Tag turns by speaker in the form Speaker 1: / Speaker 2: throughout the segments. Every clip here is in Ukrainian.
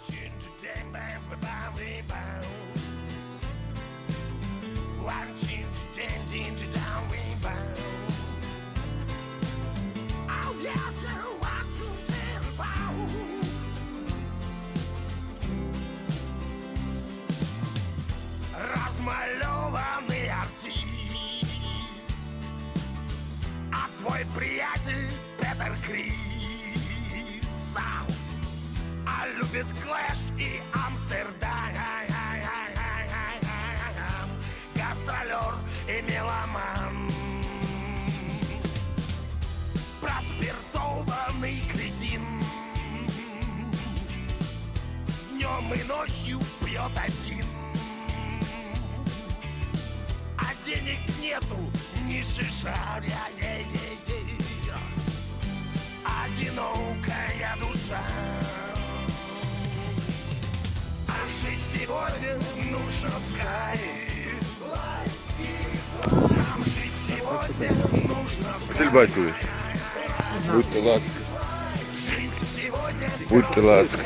Speaker 1: Watching the dang bang ba bang bang bang. Watching the dang ding the down bang bang. Oh yeah, just watch you dang bang. Размалеванный артист А твой приятель Петер Крис Любит Клэш и Амстердам. Гастролер и меломан. Проспиртованный кретин. Днем и ночью пьет один. А денег нету ни шиша. Одинокая душа нужно Нам жить сегодня нужно в
Speaker 2: Василь Батькович, будьте ласка, будьте ласка.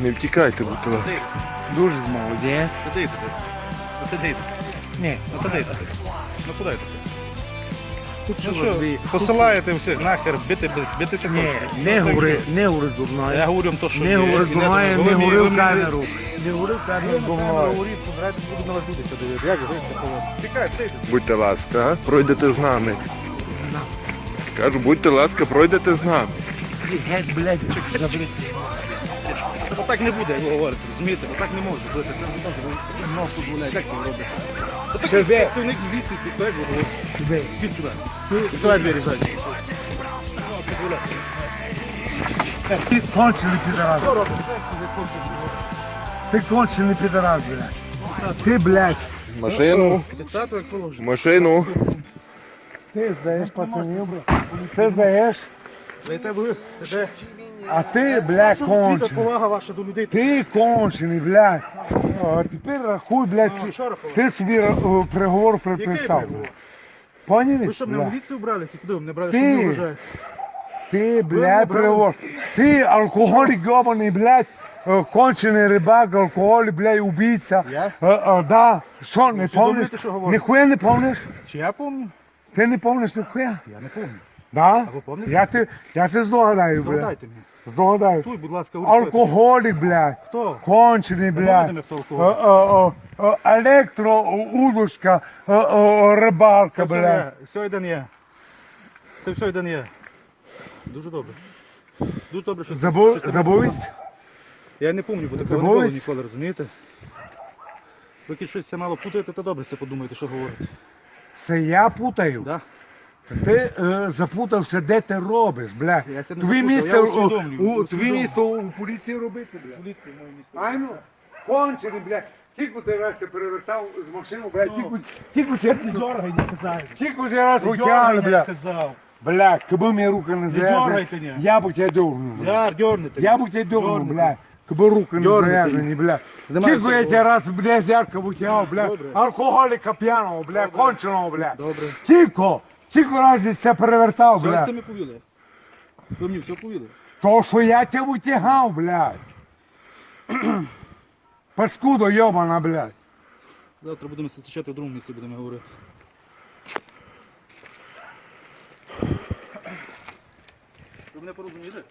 Speaker 2: Не втікайте, будьте ласка.
Speaker 3: Дуже молодець.
Speaker 4: Туди. Ну сиди.
Speaker 3: Ні,
Speaker 4: Ну туди туди. Ну куди ти? Ну
Speaker 3: що,
Speaker 4: посилаєте всіх нахер, бити, битися
Speaker 3: Ні, не
Speaker 4: Ну,
Speaker 3: говори, не говори
Speaker 4: Я
Speaker 3: дурною.
Speaker 4: говорю вам то, що
Speaker 3: Не
Speaker 4: є.
Speaker 3: говори
Speaker 4: І
Speaker 3: дурною, не
Speaker 4: мені-
Speaker 3: говори
Speaker 4: ви
Speaker 3: в камеру. Не говори в камеру
Speaker 4: говоріть, буду на вас люди дивитися. Як ви? Тікай, ти.
Speaker 2: Будьте ласка, пройдете з нами. Кажу, будьте ласка, пройдете з нами.
Speaker 3: Геть, блядь, забери.
Speaker 4: Отак не буде, як ви говорите, розумієте? Отак не можна бути. Це за носу блядь, як ви робите? Отак
Speaker 3: Тебе.
Speaker 4: працівник міліції, ти говорите?
Speaker 3: Тебе.
Speaker 4: Підь сюди. Відкривай двері ззаді.
Speaker 3: Ти кончений підарас. Ти кончений підарас, блядь. Ти, блядь.
Speaker 2: Машину,
Speaker 4: Писати, як положено.
Speaker 2: машину.
Speaker 3: Ти здаєш пацанів, блядь. Ти здаєш. А ти, блядь, кончений.
Speaker 4: повага ваша до людей.
Speaker 3: Ти кончений, блядь. А тепер рахуй, блядь,
Speaker 4: Ну, що рахувати?
Speaker 3: ти собі е, приговор приписав.
Speaker 4: приговор?
Speaker 3: Поняв?
Speaker 4: Ви що, мене в
Speaker 3: блядь?
Speaker 4: міліцію брали? Чи куди ви мене брали?
Speaker 3: Ти.
Speaker 4: Що ви вважаєте?
Speaker 3: Ти,
Speaker 4: мене
Speaker 3: блядь,
Speaker 4: брали?
Speaker 3: приговор. Ти алкоголік йобаний, блядь, е, кончений рибак, алкоголік, блядь, убійця.
Speaker 4: Я?
Speaker 3: Е, е, Да. Що, не
Speaker 4: усвідомлюєте,
Speaker 3: помниш?
Speaker 4: що говорите?
Speaker 3: Ніхуя не помниш?
Speaker 4: Чи я пам'ятаю?
Speaker 3: Ти не помниш ніхуя?
Speaker 4: Я не пам'ятаю.
Speaker 3: Да?
Speaker 4: ви помните?
Speaker 3: Я ти, я ти здогадаю, блядь.
Speaker 4: Догадайте мені.
Speaker 3: Здогадаю.
Speaker 4: Туй, будь ласка, говоріть.
Speaker 3: Алкоголік, блядь.
Speaker 4: Хто?
Speaker 3: Кончений, блядь.
Speaker 4: Мені, хто алкоголік.
Speaker 3: Е, е, е, Електроудочка, е, е, рибалка,
Speaker 4: Це все
Speaker 3: блядь.
Speaker 4: є. Все один є. Це все один є. Дуже добре. Дуже добре, що
Speaker 3: Забу-
Speaker 4: що
Speaker 3: Забувість?
Speaker 4: Я не пам'ятаю, бо такого не
Speaker 3: Забулись?
Speaker 4: було ніколи, розумієте? Ви якщо щось це мало путаєте, то добре все подумайте, що говорите.
Speaker 3: Це я путаю.
Speaker 4: Да?
Speaker 3: Ти е, запутався, де ти робиш, бля.
Speaker 4: Я це не
Speaker 3: Тобі
Speaker 4: запутав,
Speaker 3: місце,
Speaker 4: я
Speaker 3: у,
Speaker 4: усвідомлюю,
Speaker 3: у, тобі
Speaker 4: усвідомлюю.
Speaker 3: місце у поліції робити, бля.
Speaker 4: Поліція моє місто.
Speaker 3: Айну, кончений, бля. Тільки ти раз ти перевертав з машини, бля, тільки, тільки тебе
Speaker 4: Дорогай, не казав.
Speaker 3: Тільки ти раз витягли, бля.
Speaker 4: казав.
Speaker 3: Бля, каби мені руки не
Speaker 4: дергай, коня.
Speaker 3: я б тебе дернув, бля.
Speaker 4: Я дьорнете.
Speaker 3: Я б тебе дернув,
Speaker 4: Дернути.
Speaker 3: бля. Каби руки не зав'язані, бля.
Speaker 4: Знімай
Speaker 3: Тільки я тебе раз, бля, зярка витягав, бля. Алкоголіка п'яного, бля, конченого, бля.
Speaker 4: Добре.
Speaker 3: Тільки, тільки раз це перевертав,
Speaker 4: Що з
Speaker 3: бля.
Speaker 4: тими повіли? Ви мені все повіли?
Speaker 3: То, що я тебе витягав, блядь. Паскудо йобана, блядь.
Speaker 4: Завтра будемо зустрічати в другому місці, будемо говорити. Ви мене порозумієте?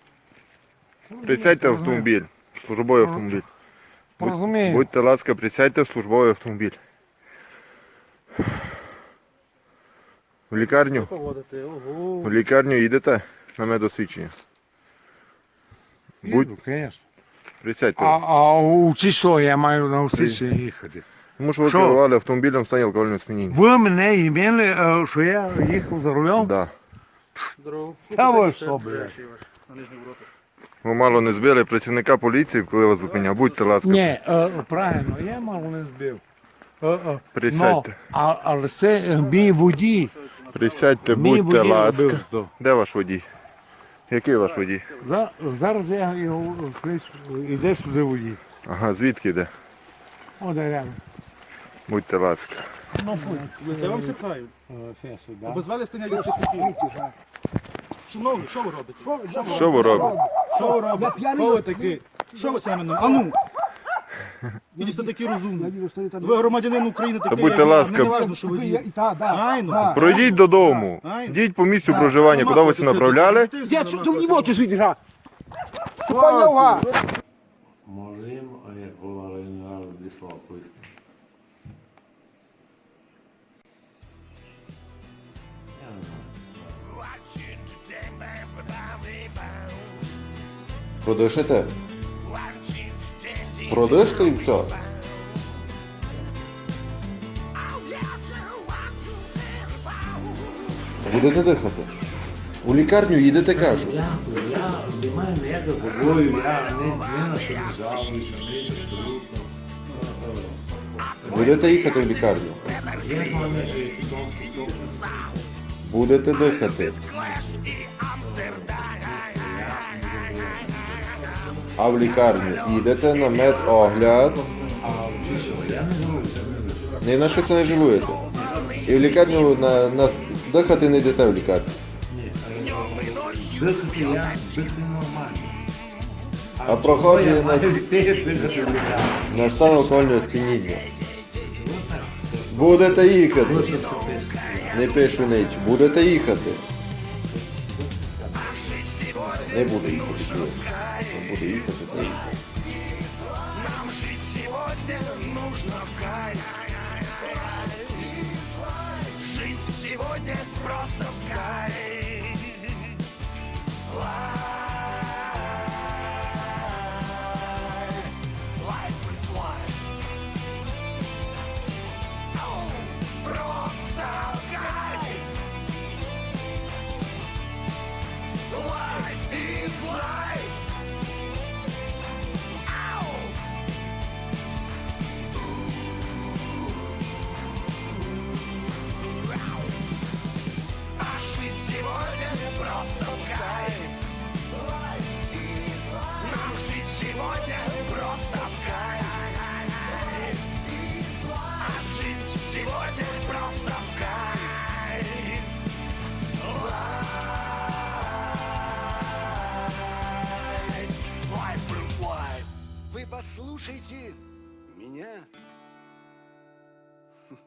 Speaker 2: Присядьте в автомобіль. Службовий автомобіль. Будь-
Speaker 3: Розумію.
Speaker 2: Будьте ласка, присядьте в службовий автомобіль. В лікарню?
Speaker 4: Поводити, ого.
Speaker 2: В лікарню їдете на медосвідчення. Будь,
Speaker 3: Їду, звісно.
Speaker 2: присядьте.
Speaker 3: А, а у чи що я маю на устрічі їхати?
Speaker 2: Тому що ви
Speaker 3: що?
Speaker 2: керували автомобілем в стані алкогольного сп'яніння.
Speaker 3: Ви мене імели, е, що я їхав за рулем?
Speaker 2: Да.
Speaker 4: Здорово.
Speaker 3: Та ви що, блядь?
Speaker 4: На.
Speaker 2: Ви мало не збили працівника поліції, коли вас зупиняв. Будьте ласка.
Speaker 3: Ні, е, правильно, я мало не збив. Е, е,
Speaker 2: Присядьте.
Speaker 3: а, але це е, мій водій.
Speaker 2: Присядьте, будьте ласка. Де ваш водій? Який ваш водій?
Speaker 3: За, зараз я його кличу, іде сюди водій.
Speaker 2: Ага, звідки йде?
Speaker 3: О, де рядом.
Speaker 2: Будьте ласка.
Speaker 3: Ну,
Speaker 4: Я вам сипаю.
Speaker 3: фесу, да.
Speaker 4: Обезвели станя від. Шановні, що ви робите? Що ви
Speaker 2: Що ви робите?
Speaker 4: Що ви робите? Хто ви такі? Що ви саме нам? А ну! Ви сте такі розумні. Ви громадянин України такий,
Speaker 2: будьте
Speaker 4: як я.
Speaker 2: ласка.
Speaker 4: Не важно, що ви дієте. Айно.
Speaker 2: Пройдіть додому.
Speaker 4: Ай.
Speaker 2: Йдіть по місцю проживання, куди ви себе направляли.
Speaker 3: Я що не можеш світиш, а? Поняла?
Speaker 5: Можем, а як говорили, не Владислав Писк. Я не знаю.
Speaker 1: Watching today,
Speaker 6: Продиште і все. Будете дихати. У лікарню їдете, кажу.
Speaker 5: Я немає ніякого побою, я не, не на що не жалуюся, не абсолютно.
Speaker 6: Будете їхати в лікарню. Будете дихати. А в лікарню їдете на медогляд. Ні на що це не жалуєте. І в лікарню на, на дихати не йдете в лікарню.
Speaker 5: Дихати дихати нормально.
Speaker 6: А проходження на-. На стан алкогольного сп'яніння. Будете їхати. Не пишу ніч. Будете їхати. Не буде їх чуєш? Не буде їхати, то їхати.
Speaker 1: сегодня нужно в кайф. Жить сегодня просто в кайф.
Speaker 7: fly. Послушайте меня.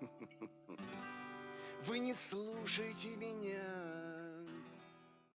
Speaker 7: Вы не слушайте меня.